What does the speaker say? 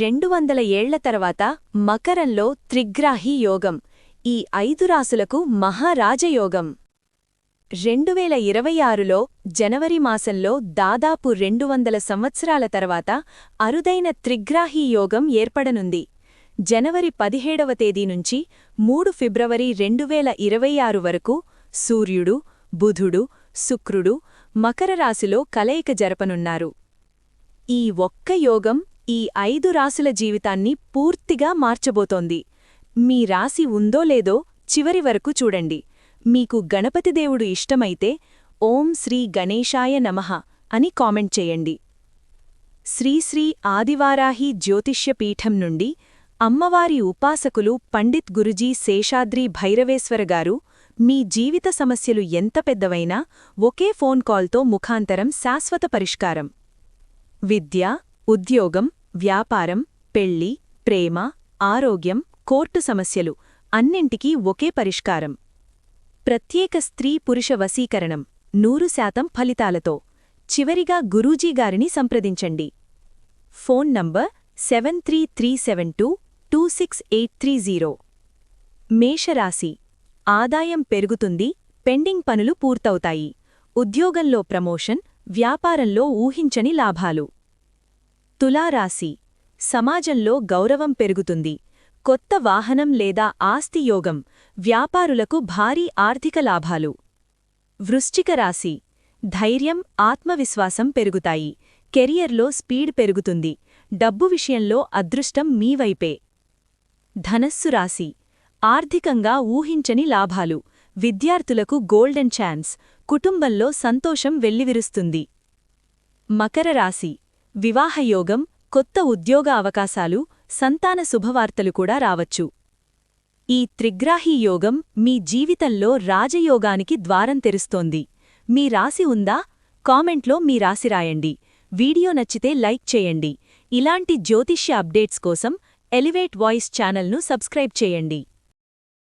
రెండు వందల ఏళ్ళ తర్వాత మకరంలో త్రిగ్రాహి యోగం ఈ ఐదు రాసులకు మహారాజయోగం. రెండు వేల ఇరవై ఆరులో జనవరి మాసంలో దాదాపు రెండు వందల సంవత్సరాల తర్వాత అరుదైన త్రిగ్రాహి యోగం ఏర్పడనుంది. జనవరి పదిహేడవ తేదీ నుంచి మూడు ఫిబ్రవరి రెండు వేల ఇరవై ఆరు వరకు సూర్యుడు బుధుడు శుక్రుడు మకర రాశిలో కలయిక జరపనున్నారు. ఈ ఒక్క యోగం ఈ ఐదు రాసుల జీవితాన్ని పూర్తిగా మార్చబోతోంది. మీ రాశి ఉందో లేదో చివరి వరకు చూడండి. మీకు గణపతిదేవుడు ఇష్టమైతే ఓం శ్రీ గణేశాయ నమః అని కామెంట్ చేయండి. శ్రీశ్రీ ఆదివారాహి జ్యోతిష్య పీఠం నుండి అమ్మవారి ఉపాసకులు పండిత్ గురుజీ శేషాద్రి భైరవేశ్వర గారు మీ జీవిత సమస్యలు ఎంత పెద్దవైనా ఒకే ఫోన్ కాల్తో ముఖాంతరం శాశ్వత పరిష్కారం. విద్య ఉద్యోగం వ్యాపారం పెళ్ళి ప్రేమ ఆరోగ్యం కోర్టు సమస్యలు అన్నింటికీ ఒకే పరిష్కారం. ప్రత్యేక స్త్రీ పురుష వశీకరణం నూరు శాతం ఫలితాలతో చివరిగా గురూజీగారిని సంప్రదించండి. Phone number seven three three seven two two six eight three zero. మేషరాశి ఆదాయం పెరుగుతుంది పెండింగ్ పనులు పూర్తవుతాయి. ఉద్యోగంలో ప్రమోషన్ వ్యాపారంలో ఊహించని లాభాలు. తులారాశి. సమాజంలో గౌరవం పెరుగుతుంది. కొత్త వాహనం లేదా ఆస్తి యోగం వ్యాపారులకు భారీ ఆర్థిక లాభాలు. వృశ్చిక రాశి. ధైర్యం ఆత్మవిశ్వాసం పెరుగుతాయి. కెరియర్లో స్పీడ్ పెరుగుతుంది. డబ్బు విషయంలో అదృష్టం మీవైపే ధనస్సు రాశి. ఆర్థికంగా ఊహించని లాభాలు. విద్యార్థులకు గోల్డెన్ ఛాన్స్. కుటుంబంలో సంతోషం వెల్లివిరుస్తుంది. మకర రాశి. వివాహయోగం కొత్త ఉద్యోగ అవకాశాలు సంతాన శుభవార్తలు కూడా రావచ్చు. ఈ త్రిగ్రాహీ యోగం మీ జీవితంలో రాజయోగానికి ద్వారం తెరుస్తోంది. మీ రాసి ఉందా? కామెంట్లో మీ రాసి రాయండి. వీడియో నచ్చితే లైక్ చేయండి. ఇలాంటి జ్యోతిష్య అప్డేట్స్ కోసం ఎలివేట్ వాయిస్ ఛానల్ను సబ్స్క్రైబ్ చేయండి.